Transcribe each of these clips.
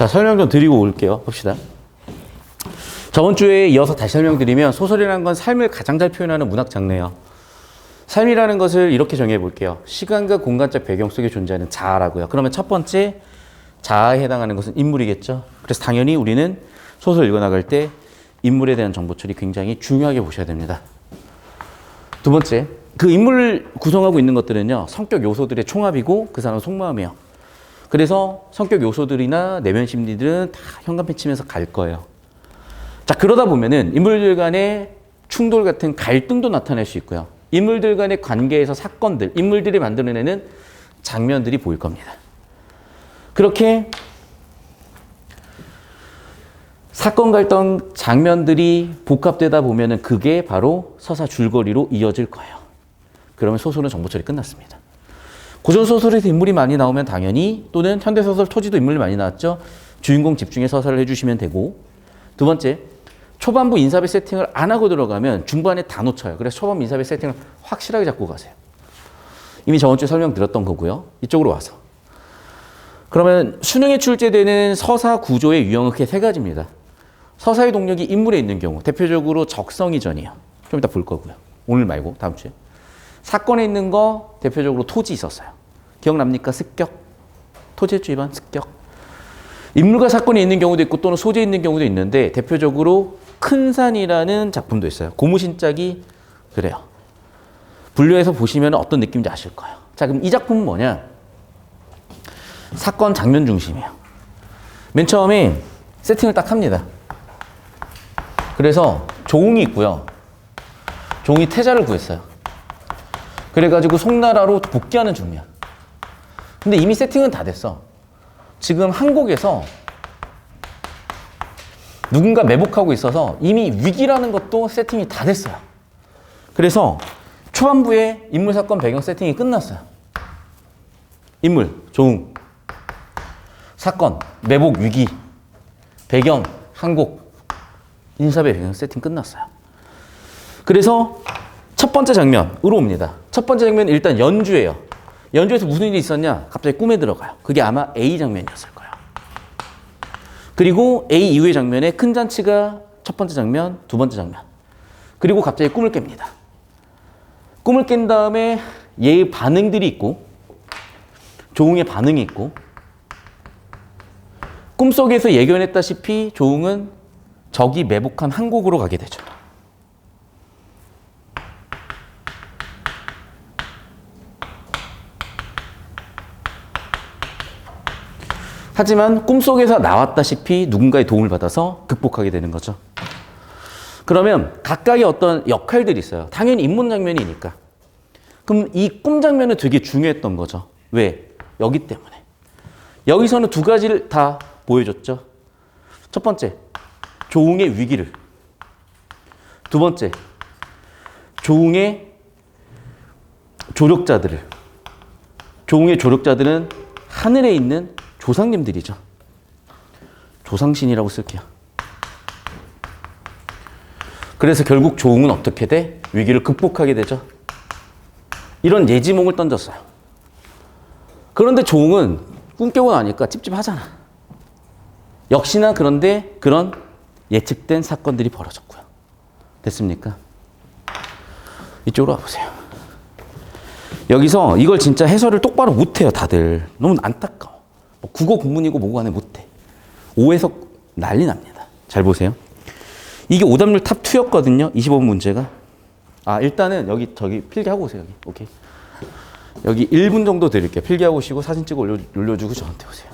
자, 설명 좀 드리고 올게요. 봅시다. 저번 주에 이어서 다시 설명드리면 소설이라는 건 삶을 가장 잘 표현하는 문학 장르예요. 삶이라는 것을 이렇게 정해 볼게요. 시간과 공간적 배경 속에 존재하는 자아라고요. 그러면 첫 번째 자아에 해당하는 것은 인물이겠죠. 그래서 당연히 우리는 소설 읽어 나갈 때 인물에 대한 정보 처리 굉장히 중요하게 보셔야 됩니다. 두 번째, 그 인물을 구성하고 있는 것들은요, 성격 요소들의 총합이고 그 사람 속마음이에요. 그래서 성격 요소들이나 내면 심리들은 다 현관펜 치면서 갈 거예요. 자, 그러다 보면은 인물들 간의 충돌 같은 갈등도 나타낼 수 있고요. 인물들 간의 관계에서 사건들, 인물들이 만들어내는 장면들이 보일 겁니다. 그렇게 사건 갈등 장면들이 복합되다 보면은 그게 바로 서사 줄거리로 이어질 거예요. 그러면 소설은 정보 처리 끝났습니다. 고전 소설에서 인물이 많이 나오면 당연히 또는 현대 소설 토지도 인물이 많이 나왔죠. 주인공 집중해 서사를 해주시면 되고 두 번째 초반부 인사배 세팅을 안 하고 들어가면 중반에 다 놓쳐요. 그래서 초반부 인사배 세팅을 확실하게 잡고 가세요. 이미 저번 주에 설명드렸던 거고요. 이쪽으로 와서 그러면 수능에 출제되는 서사 구조의 유형은 크게 세 가지입니다. 서사의 동력이 인물에 있는 경우 대표적으로 적성이전이요. 좀 이따 볼 거고요. 오늘 말고 다음 주에. 사건에 있는 거 대표적으로 토지 있었어요. 기억납니까? 습격. 토지주 위반 습격. 인물과 사건이 있는 경우도 있고 또는 소재 있는 경우도 있는데 대표적으로 큰 산이라는 작품도 있어요. 고무신짝이 그래요. 분류해서 보시면 어떤 느낌인지 아실 거예요. 자, 그럼 이 작품은 뭐냐? 사건 장면 중심이에요. 맨 처음에 세팅을 딱 합니다. 그래서 종이 있고요. 종이 태자를 구했어요. 그래가지고 송나라로 복귀하는 중이야. 근데 이미 세팅은 다 됐어. 지금 한국에서 누군가 매복하고 있어서 이미 위기라는 것도 세팅이 다 됐어요. 그래서 초반부에 인물 사건 배경 세팅이 끝났어요. 인물, 조웅. 사건, 매복, 위기. 배경, 한국. 인사배 배경 세팅 끝났어요. 그래서 첫 번째 장면으로 옵니다. 첫 번째 장면 은 일단 연주예요. 연주에서 무슨 일이 있었냐? 갑자기 꿈에 들어가요. 그게 아마 A 장면이었을 거예요. 그리고 A 이후의 장면에 큰 잔치가 첫 번째 장면, 두 번째 장면. 그리고 갑자기 꿈을 깹니다. 꿈을 깬 다음에 얘의 반응들이 있고, 조웅의 반응이 있고, 꿈속에서 예견했다시피 조웅은 적이 매복한 한국으로 가게 되죠. 하지만 꿈속에서 나왔다시피 누군가의 도움을 받아서 극복하게 되는 거죠. 그러면 각각의 어떤 역할들이 있어요. 당연히 인문 장면이니까. 그럼 이 꿈 장면은 되게 중요했던 거죠. 왜? 여기 때문에. 여기서는 두 가지를 다 보여줬죠. 첫 번째, 조웅의 위기를. 두 번째, 조웅의 조력자들을. 조웅의 조력자들은 하늘에 있는 조상님들이죠. 조상신이라고 쓸게요. 그래서 결국 조웅은 어떻게 돼? 위기를 극복하게 되죠. 이런 예지몽을 던졌어요. 그런데 조웅은 꿈 깨고 나니까 찝찝하잖아. 역시나 그런데 그런 예측된 사건들이 벌어졌고요. 됐습니까? 이쪽으로 와보세요. 여기서 이걸 진짜 해설을 똑바로 못해요, 다들. 너무 안타까워. 뭐 국어 국문이고 뭐고 안에 못해. 오해석 난리 납니다. 잘 보세요. 이게 오답률 탑 2였거든요. 25번 문제가. 아, 일단은 여기 저기 필기하고 오세요. 여기. 오케이. 여기 1분 정도 드릴게요. 필기하고 오시고 사진 찍어 올려, 올려주고 저한테 오세요.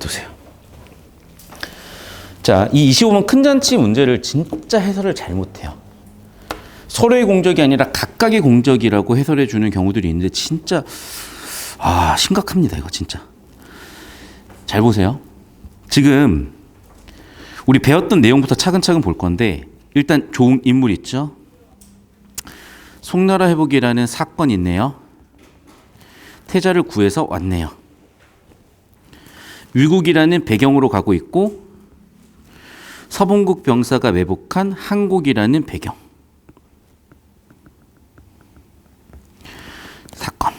자, 두세요. 자, 이 25번 큰 잔치 문제를 진짜 해설을 잘못해요. 서로의 공적이 아니라 각각의 공적이라고 해설해 주는 경우들이 있는데 진짜 아, 심각합니다. 이거 진짜. 잘 보세요. 지금 우리 배웠던 내용부터 차근차근 볼 건데 일단 좋은 인물 있죠? 송나라 회복이라는 사건이 있네요. 태자를 구해서 왔네요. 위국이라는 배경으로 가고 있고 서봉국 병사가 매복한 한국이라는 배경. 사건.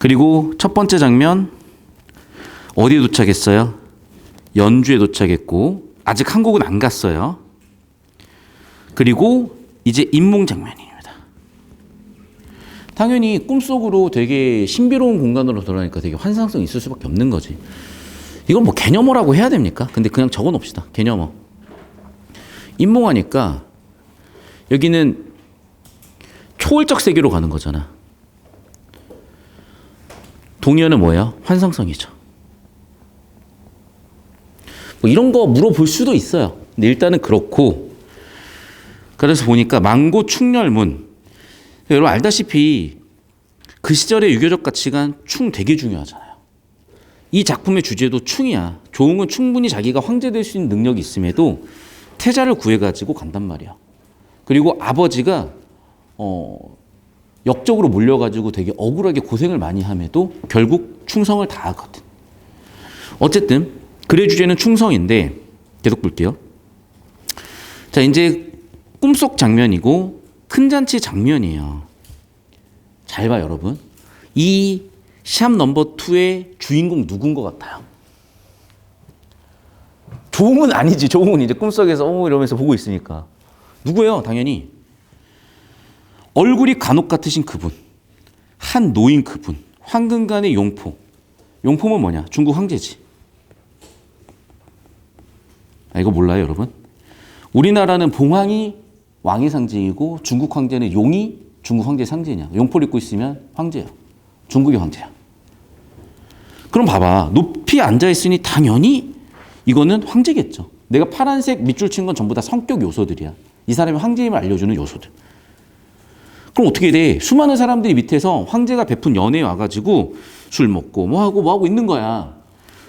그리고 첫 번째 장면 어디에 도착했어요? 연주에 도착했고 아직 한국은 안 갔어요. 그리고 이제 임몽 장면입니다. 당연히 꿈속으로 되게 신비로운 공간으로 돌아가니까 되게 환상성이 있을 수밖에 없는 거지. 이건 뭐 개념어라고 해야 됩니까? 근데 그냥 적어 놓읍시다. 개념어. 임몽하니까 여기는 초월적 세계로 가는 거잖아. 동의어는 뭐예요? 환상성이죠. 뭐 이런 거 물어볼 수도 있어요. 근데 일단은 그렇고 그래서 보니까 망고 충렬문 여러분 알다시피 그 시절의 유교적 가치관 충 되게 중요하잖아요. 이 작품의 주제도 충이야. 조웅은 충분히 자기가 황제 될 수 있는 능력이 있음에도 태자를 구해가지고 간단 말이야. 그리고 아버지가 어, 역적으로 몰려가지고 되게 억울하게 고생을 많이 함에도 결국 충성을 다하거든. 어쨌든 글의 주제는 충성인데 계속 볼게요. 자 이제 꿈속 장면이고 큰 잔치 장면이에요. 잘 봐 여러분. 이샵 넘버 2의 주인공 누군 것 같아요? 조웅은 아니지. 조웅은 이제 꿈속에서 어 이러면서 보고 있으니까. 누구예요? 당연히. 얼굴이 간혹 같으신 그분. 한 노인 그분. 황금간의 용포. 용포면 뭐냐? 중국 황제지. 아, 이거 몰라요, 여러분? 우리나라는 봉황이 왕의 상징이고 중국 황제는 용이 중국 황제 상징이냐. 용포를 입고 있으면 황제예요. 중국의 황제야. 그럼 봐봐. 높이 앉아 있으니 당연히 이거는 황제겠죠. 내가 파란색 밑줄 친 건 전부 다 성격 요소들이야. 이 사람이 황제임을 알려주는 요소들. 그럼 어떻게 돼? 수많은 사람들이 밑에서 황제가 베푼 연회에 와가지고 술 먹고 뭐 하고 뭐 하고 있는 거야.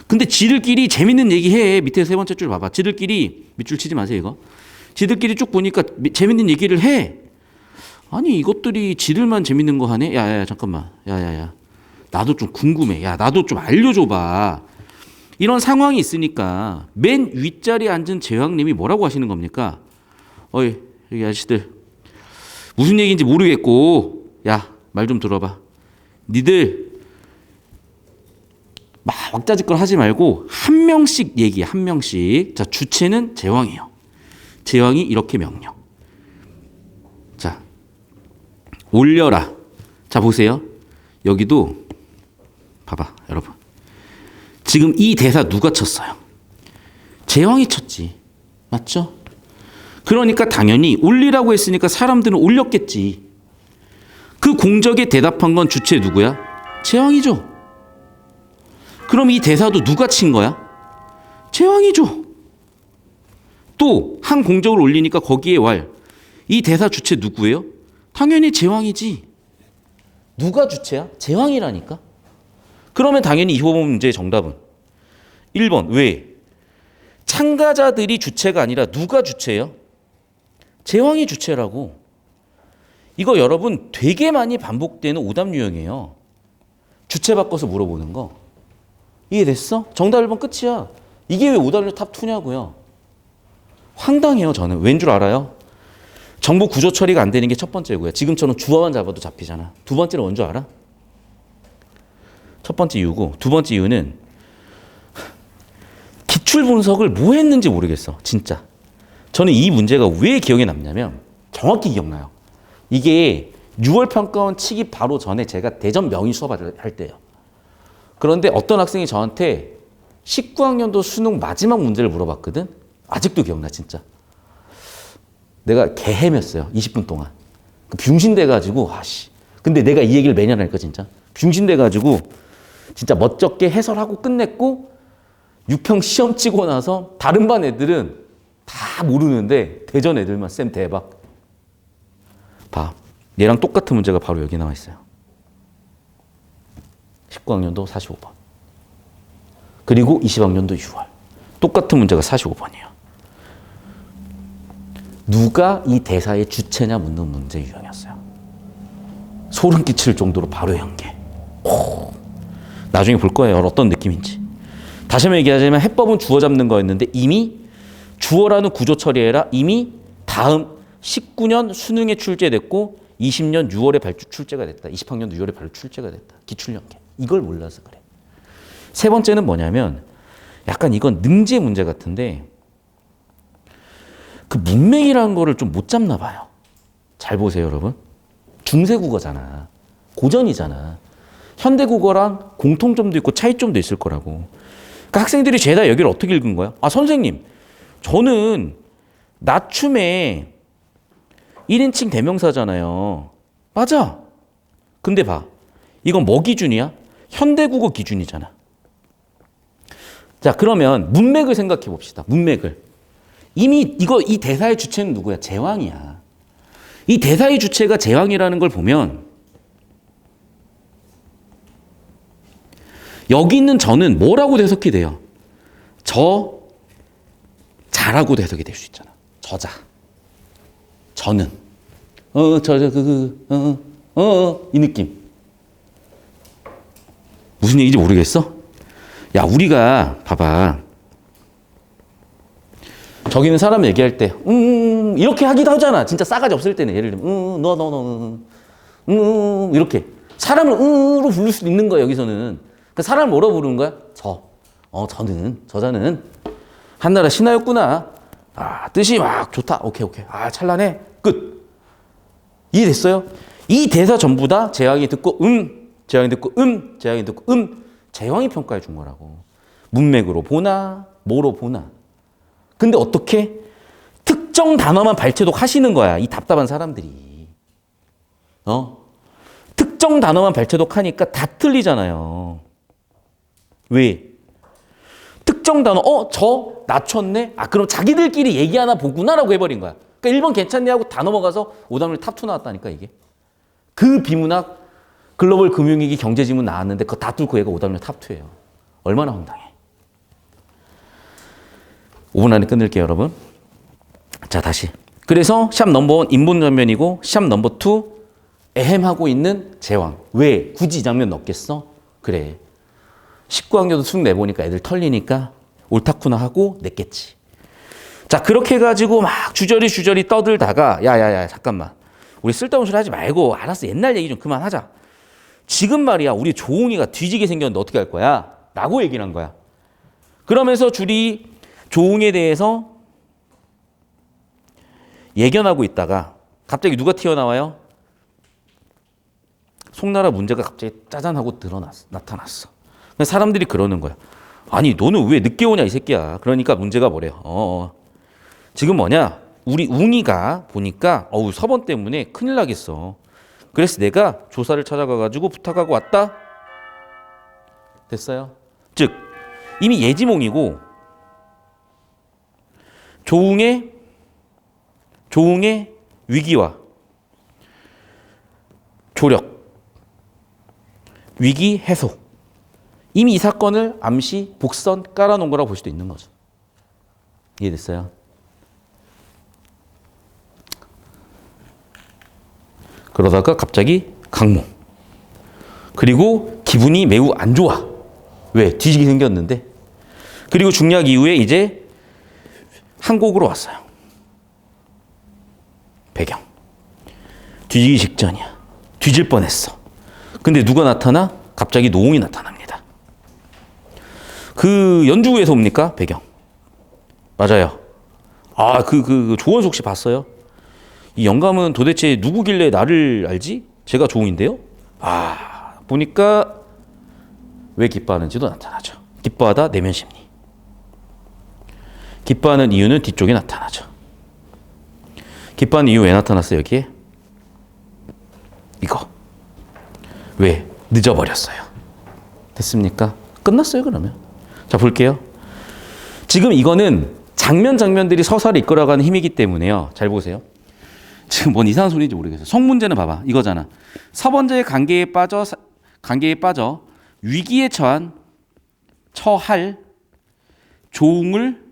근데 지들끼리 재밌는 얘기 해. 밑에 세 번째 줄 봐봐. 지들끼리 밑줄 치지 마세요 이거. 지들끼리 쭉 보니까 미- 재밌는 얘기를 해. 아니 이것들이 지들만 재밌는 거 하네. 야야 잠깐만. 야야야. 나도 좀 궁금해. 야 나도 좀 알려줘봐. 이런 상황이 있으니까 맨 윗자리에 앉은 제왕님이 뭐라고 하시는 겁니까? 어이 여기 아저씨들 무슨 얘기인지 모르겠고 야 말 좀 들어봐. 니들 막 왁자지껄 하지 말고 한 명씩 얘기해 한 명씩. 자 주체는 제왕이에요. 제왕이 이렇게 명령. 자 올려라. 자 보세요. 여기도 봐봐 여러분. 지금 이 대사 누가 쳤어요? 제왕이 쳤지. 맞죠? 그러니까 당연히 올리라고 했으니까 사람들은 올렸겠지. 그 공적에 대답한 건 주체 누구야? 제왕이죠. 그럼 이 대사도 누가 친 거야? 제왕이죠. 또 한 공적을 올리니까 거기에 왈. 이 대사 주체 누구예요? 당연히 제왕이지. 누가 주체야? 제왕이라니까. 그러면 당연히 이 호흡 문제의 정답은 1번 왜? 참가자들이 주체가 아니라 누가 주체예요? 제왕이 주체라고. 이거 여러분 되게 많이 반복되는 오답 유형이에요. 주체 바꿔서 물어보는 거. 이해됐어? 정답 1번 끝이야. 이게 왜 오답률 탑2냐고요. 황당해요, 저는. 왠 줄 알아요? 정보 구조 처리가 안 되는 게 첫 번째고요. 지금처럼 주어만 잡아도 잡히잖아. 두 번째는 뭔 줄 알아? 첫 번째 이유고 두 번째 이유는 기출 분석을 뭐 했는지 모르겠어. 진짜. 저는 이 문제가 왜 기억에 남냐면 정확히 기억나요. 이게 6월 평가원 치기 바로 전에 제가 대전 명의 수업을 할 때예요. 그런데 어떤 학생이 저한테 19학년도 수능 마지막 문제를 물어봤거든. 아직도 기억나 진짜. 내가 개 헤맸어요. 20분 동안. 그 병신돼 가지고 아씨. 근데 내가 이 얘기를 매년 하니까 진짜 병신돼 가지고 진짜 멋쩍게 해설하고 끝냈고 육형 시험 치고 나서 다른 반 애들은 다 모르는데 대전 애들만 쌤 대박. 봐. 얘랑 똑같은 문제가 바로 여기 나와 있어요. 19학년도 45번. 그리고 20학년도 6월. 똑같은 문제가 45번이에요. 누가 이 대사의 주체냐 묻는 문제 유형이었어요. 소름 끼칠 정도로 바로 연계. 오. 나중에 볼 거예요. 어떤 느낌인지. 다시 한번 얘기하자면 해법은 주어 잡는 거였는데 이미 주어라는 구조 처리해라 이미 다음 19년 수능에 출제됐고 20년 6월에 발주 출제가 됐다. 20학년 6월에 발주 출제가 됐다. 기출연계. 이걸 몰라서 그래. 세 번째는 뭐냐면 약간 이건 능지 문제 같은데 그 문맥이라는 거를 좀 못 잡나 봐요. 잘 보세요, 여러분. 중세 국어잖아. 고전이잖아. 현대 국어랑 공통점도 있고 차이점도 있을 거라고. 그러니까 학생들이 죄다 여기를 어떻게 읽은 거야? 아, 선생님. 저는 낮춤에 1인칭 대명사잖아요. 맞아. 근데 봐. 이건 뭐 기준이야? 현대 국어 기준이잖아. 자, 그러면 문맥을 생각해 봅시다. 문맥을. 이미 이거 이 대사의 주체는 누구야? 제왕이야. 이 대사의 주체가 제왕이라는 걸 보면 여기 있는 저는 뭐라고 해석이 돼요? 저 자라고 해석이 될 수 있잖아. 저자. 저는 어저저그그어어 이 느낌. 무슨 얘기인지 모르겠어? 야, 우리가 봐봐. 저기는 사람 얘기할 때, 음, 음, 이렇게 하기도 하잖아. 진짜 싸가지 없을 때는. 예를 들면, 음, 너, 너, 너, 음, 음, 이렇게. 사람을 음으로 부를 수도 있는 거야, 여기서는. 그 사람을 뭐라 부르는 거야? 저. 어, 저는, 저자는 한나라 신하였구나. 아, 뜻이 막 좋다. 오케이, 오케이. 아, 찬란해. 끝. 이해됐어요? 이 대사 전부 다 제왕이 듣고, 음, 제왕이 듣고, 음, 제왕이 듣고, 음, 제왕이 평가해 준 거라고. 문맥으로 보나, 뭐로 보나. 근데 어떻게? 특정 단어만 발췌독 하시는 거야. 이 답답한 사람들이. 어? 특정 단어만 발췌독 하니까 다 틀리잖아요. 왜? 특정 단어, 어, 저 낮췄네? 아, 그럼 자기들끼리 얘기하나 보구나라고 해버린 거야. 그러니까 1번 괜찮네 하고 다 넘어가서 오답률 탑2 나왔다니까, 이게. 그 비문학 글로벌 금융위기 경제지문 나왔는데 그거 다 뚫고 얘가 오답률 탑2예요. 얼마나 황당해. 5분 안에 끊을게요, 여러분. 자, 다시. 그래서 샵 넘버원 인본 장면이고 샵 넘버 투 애헴하고 있는 제왕. 왜 굳이 이 장면 넣겠어? 그래. 19학년도 수능 내보니까 애들 털리니까 옳다쿠나 하고 냈겠지. 자, 그렇게 해가지고 막 주저리 주저리 떠들다가 야 야 야 잠깐만. 우리 쓸데없는 소리 하지 말고 알았어 옛날 얘기 좀 그만하자. 지금 말이야 우리 조웅이가 뒤지게 생겼는데 어떻게 할 거야? 라고 얘기를 한 거야. 그러면서 줄이 조웅에 대해서 예견하고 있다가 갑자기 누가 튀어나와요? 송나라 문제가 갑자기 짜잔하고 드러났어, 나타났어. 사람들이 그러는 거야. 아니 너는 왜 늦게 오냐 이 새끼야. 그러니까 문제가 뭐래요? 어, 어. 지금 뭐냐? 우리 웅이가 보니까 어우 서번 때문에 큰일 나겠어. 그래서 내가 조사를 찾아가 가지고 부탁하고 왔다. 됐어요. 즉 이미 예지몽이고 조웅의 조웅의 위기와 조력 위기 해소 이미 이 사건을 암시 복선 깔아놓은 거라고 볼 수도 있는 거죠. 이해됐어요? 그러다가 갑자기 강몽. 그리고 기분이 매우 안 좋아. 왜? 뒤지게 생겼는데. 그리고 중략 이후에 이제 한국으로 왔어요. 배경. 뒤지기 직전이야. 뒤질 뻔했어. 근데 누가 나타나? 갑자기 노웅이 나타납니다. 그 연주구에서 옵니까? 배경. 맞아요. 아, 그, 그, 그 조원석 씨 봤어요? 이 영감은 도대체 누구길래 나를 알지? 제가 조웅인데요? 아, 보니까 왜 기뻐하는지도 나타나죠. 기뻐하다 내면 심리. 기뻐하는 이유는 뒤쪽에 나타나죠. 기뻐하는 이유 왜 나타났어요, 여기에? 이거. 왜? 늦어버렸어요. 됐습니까? 끝났어요, 그러면. 자, 볼게요. 지금 이거는 장면 장면들이 서사를 이끌어가는 힘이기 때문에요. 잘 보세요. 지금 뭔 이상한 소리인지 모르겠어요. 성문제는 봐봐. 이거잖아. 서번제의 관계에 빠져 사- 관계에 빠져 위기에 처한 처할 조웅을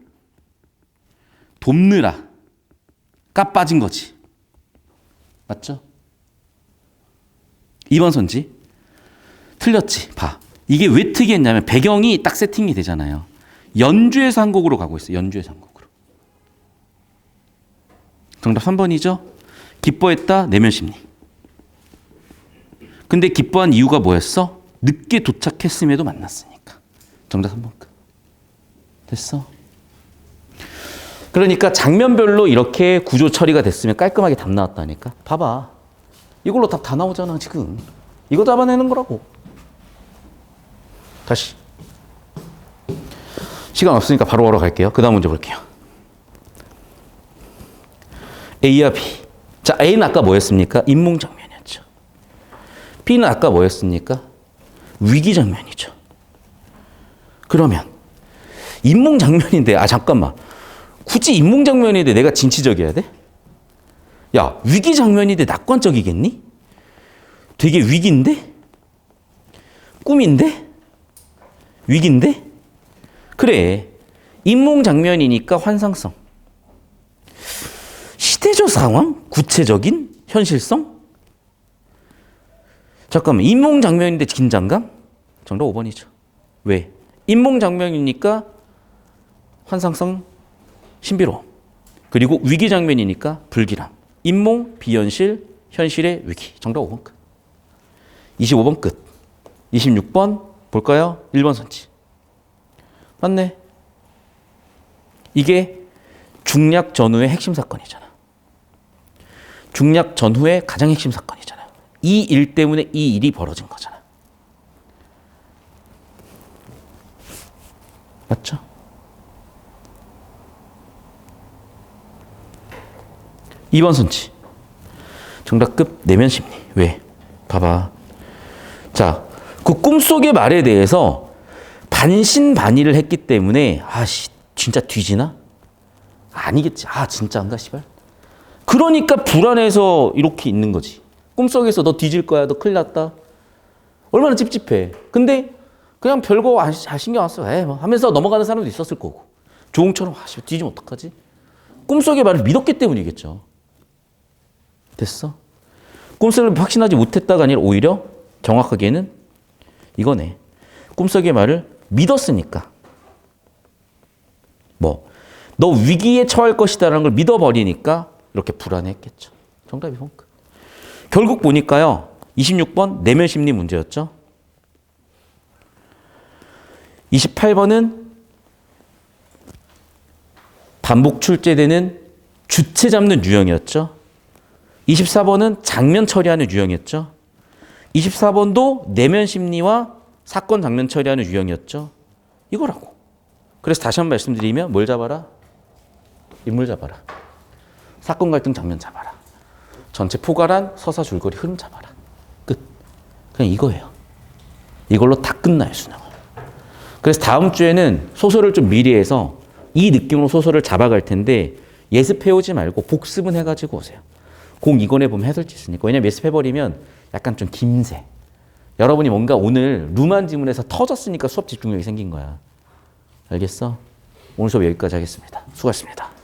돕느라 까 빠진 거지. 맞죠? 2번 선지. 틀렸지. 봐. 이게 왜 특이했냐면 배경이 딱 세팅이 되잖아요. 연주에서 한 곡으로 가고 있어요. 연주에서 한 곡으로. 정답 3번이죠. 기뻐했다 내면 심리. 근데 기뻐한 이유가 뭐였어? 늦게 도착했음에도 만났으니까. 정답 3번 끝. 됐어? 그러니까 장면별로 이렇게 구조 처리가 됐으면 깔끔하게 답 나왔다니까. 봐봐. 이걸로 답 다 나오잖아, 지금. 이거 잡아내는 거라고. 다시. 시간 없으니까 바로 바로 갈게요. 그 다음 문제 볼게요. A와 B. 자, A는 아까 뭐였습니까? 인몽 장면이었죠. B는 아까 뭐였습니까? 위기 장면이죠. 그러면 인몽 장면인데 아 잠깐만. 굳이 인몽 장면인데 내가 진취적이어야 돼? 야, 위기 장면인데 낙관적이겠니? 되게 위기인데? 꿈인데? 위기인데? 그래. 인몽 장면이니까 환상성. 시대적 상황? 구체적인? 현실성? 잠깐만. 인몽 장면인데 긴장감? 정답 5번이죠. 왜? 인몽 장면이니까 환상성, 신비로움. 그리고 위기 장면이니까 불길함. 인몽, 비현실, 현실의 위기. 정답 5번 끝. 25번 끝. 26번 볼까요? 1번 선지. 맞네. 이게 중략 전후의 핵심 사건이잖아. 중략 전후의 가장 핵심 사건이잖아요. 이일 때문에 이 일이 벌어진 거잖아. 맞죠? 이번 선지. 정답급 내면 심리. 왜? 봐봐. 자, 그 꿈속의 말에 대해서 반신반의를 했기 때문에 아씨 진짜 뒤지나? 아니겠지. 아 진짜인가 씨발. 그러니까 불안해서 이렇게 있는 거지. 꿈속에서 너 뒤질 거야. 너 큰일 났다. 얼마나 찝찝해. 근데 그냥 별거 안 시- 잘 신경 안 써. 에뭐 하면서 넘어가는 사람도 있었을 거고. 조홍처럼 아 씨, 뒤지면 어떡하지? 꿈속의 말을 믿었기 때문이겠죠. 됐어? 꿈속을 확신하지 못했다가 아니라 오히려 정확하게는 이거네. 꿈속의 말을 믿었으니까. 뭐, 너 위기에 처할 것이다라는 걸 믿어버리니까 이렇게 불안했겠죠. 정답이 번 끝. 결국 보니까요. 26번 내면 심리 문제였죠. 28번은 반복 출제되는 주체 잡는 유형이었죠. 24번은 장면 처리하는 유형이었죠. 24번도 내면 심리와 사건 장면 처리하는 유형이었죠. 이거라고. 그래서 다시 한번 말씀드리면 뭘 잡아라? 인물 잡아라. 사건 갈등 장면 잡아라. 전체 포괄한 서사 줄거리 흐름 잡아라. 끝. 그냥 이거예요. 이걸로 다 끝나요, 수능은. 그래서 다음 주에는 소설을 좀 미리 해서 이 느낌으로 소설을 잡아갈 텐데 예습해오지 말고 복습은 해가지고 오세요. 공 이권에 보면 해설지 있으니까. 왜냐면 예습해버리면 약간 좀 김새. 여러분이 뭔가 오늘 룸한 지문에서 터졌으니까 수업 집중력이 생긴 거야. 알겠어? 오늘 수업 여기까지 하겠습니다. 수고하셨습니다.